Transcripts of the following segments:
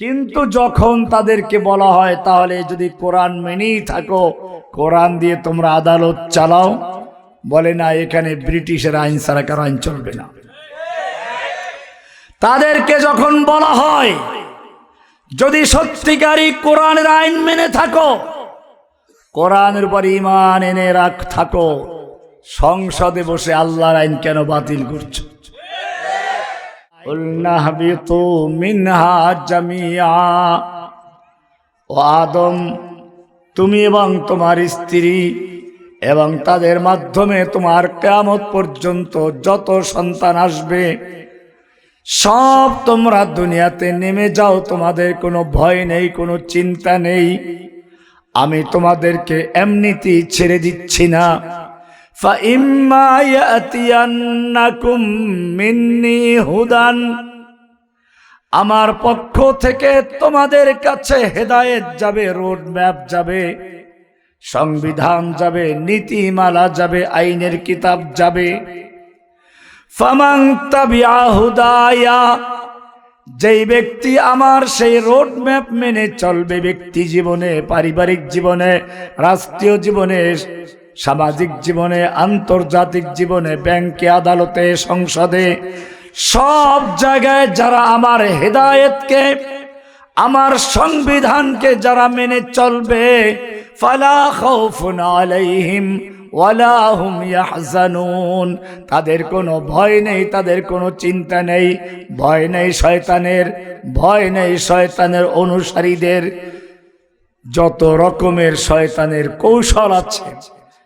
কিন্তু যখন তাদেরকে বলা হয়, তাহলে যদি কোরআন মেনেই থাকো, কোরআন দিয়ে তোমরা আদালত চালাও, বলে না, এখানে ব্রিটিশের আইন ছাড়া কারও আইন চলবে না। তাদেরকে যখন বলা হয়, যদি সত্যিকারই কোরআনের আইন মেনে থাকো, কোরআনের উপর ইমান এনে রাখ থাকো, সংসদে বসে আল্লাহর আইন কেন বাতিল করছ? قلنا اهبطوا منها جميعا ও আদম তুমি এবং তোমার স্ত্রী এবং তাদের মাধ্যমে তোমার কেয়ামত পর্যন্ত যত সন্তান আসবে সব তোমরা দুনিয়াতে নেমে যাও তোমাদের কোনো ভয় নেই কোনো চিন্তা নেই আমি তোমাদেরকে এমনিতেই ছেড়ে দিচ্ছি না فَإِمَّا يَأْتِيَنَّكُم মিন্নি হুদান আমার পক্ষ থেকে তোমাদের কাছে হেদায়েত যাবে রোড ম্যাপ যাবে সংবিধান যাবে নীতিমালা যাবে আইনের কিতাব যাবে ফামাং তাবিআ হুদায়া যেই ব্যক্তি আমার সেই রোড ম্যাপ মেনে চলবে ব্যক্তি জীবনে পারিবারিক জীবনে রাষ্ট্রীয় জীবনে সামাজিক জীবনে, আন্তর্জাতিক জীবনে, ব্যাংকে, আদালতে, সংসদে, সব জায়গায় যারা আমার হেদায়েতকে, আমার সংবিধানকে যারা মেনে চলবে তাদের কোনো ভয় নেই, তাদের কোনো চিন্তা নেই। ভয় নেই শয়তানের, ভয় নেই শয়তানের অনুসারীদের। যত রকমের শয়তানের কৌশল আছে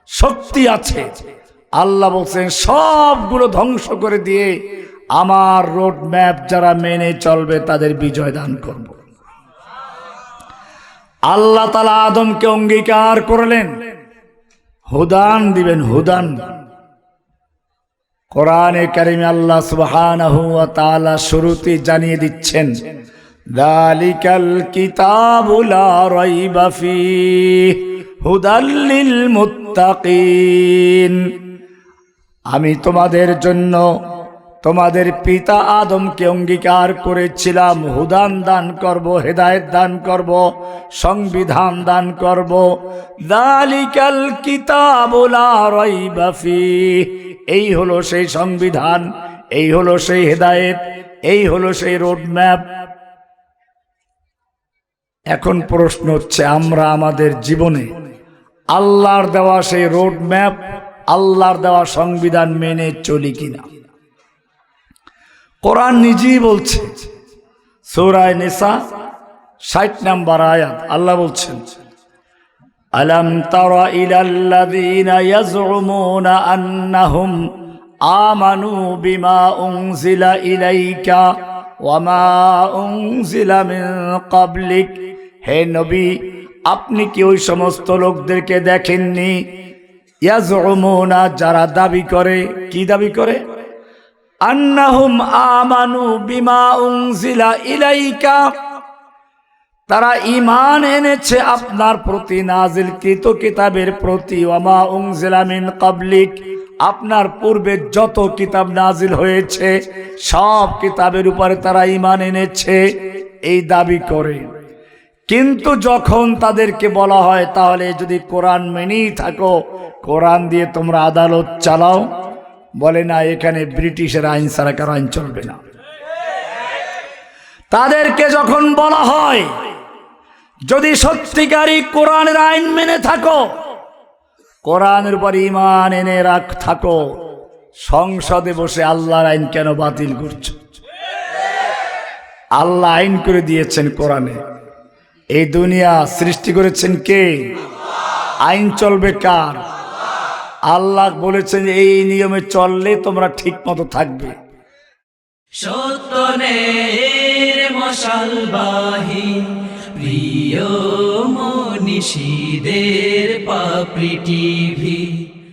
শক্তি আছে। আল্লাহ বলছেন, সবগুলো ধ্বংস করে দিয়ে আমার রোড ম্যাপ যারা মেনে চলবে তাদের বিজয় দান করব। আল্লাহ তালা আদমকে অঙ্গীকার করলেন। হুদান দিবেন, হুদান। কোরআনে কারিমে আল্লাহ তাআলা শুরুতে জানিয়ে দিচ্ছেন, দালিকাল কিতাবু লা রাইবা ফীহ, হুদাল লিল মুত্তাকিন। আমি তোমাদের জন্য তোমাদের পিতা আদমকে অঙ্গীকার করেছিলাম। হুদান দান করব, হেদায়েত দান করব, সংবিধান দান করব। দালিকাল কিতাবুলা রাইবা ফীহ। এই হলো সেই সংবিধান, এই হলো সেই হেদায়েত, এই হলো সেই রোড ম্যাপ এখন প্রশ্ন হচ্ছে, আমরা আমাদের জীবনে আল্লাহর দেওয়া সেই রোড ম্যাপ আল্লাহর দেওয়া সংবিধান মেনে চলি কিনা। কোরআন নিজেই বলছে, সৌরায় নেশা ষাট নাম্বার আয়াত, আল্লাহ বলছেন, আলম তারা ইলাল্লাযীনা ইয়াজউমুনা আন্নাহুম আমানু বিমা উনজিলা ইলাইকা ওয়ামা উনজিলা মিন হে নবী আপনি কি ওই সমস্ত লোকদেরকে দেখেননি? যারা দাবি করে, কি দাবি করে? আন্নাহুম আমানু বিমা ইলাইকা, তারা ইমান এনেছে আপনার প্রতি নাজিলকৃত কিতাবের প্রতি, ওয়ামা উনজিলা মিন ক্বাবলিক, আপনার পূর্বে যত কিতাব নাজিল হয়েছে, সব কিতাবের উপরে তারা ইমান এনেছে, এই দাবি করে। কিন্তু যখন তাদেরকে বলা হয়, তাহলে যদি কোরআন মেনেই থাকো, কোরআন দিয়ে তোমরা আদালত চালাও, বলে না, এখানে ব্রিটিশের আইন ছাড়া কারও আইন চলবে না। তাদেরকে যখন বলা হয়, যদি সত্যিকারই কোরআনের আইন মেনে থাকো, কোরআনের উপর ইমান এনে রাখ, থাকো, সংসদে বসে আল্লাহর আইন কেন বাতিল করছ? আল্লাহ আইন করে দিয়েছেন কোরআনে। এই দুনিয়া সৃষ্টি করেছেন কে? আইন চলবে কার? আল্লাহ বলেছেন, এই নিয়মে চললে তোমরা ঠিক মতো থাকবে প্রিয় মনীষীদের পাপড়ি টিভি।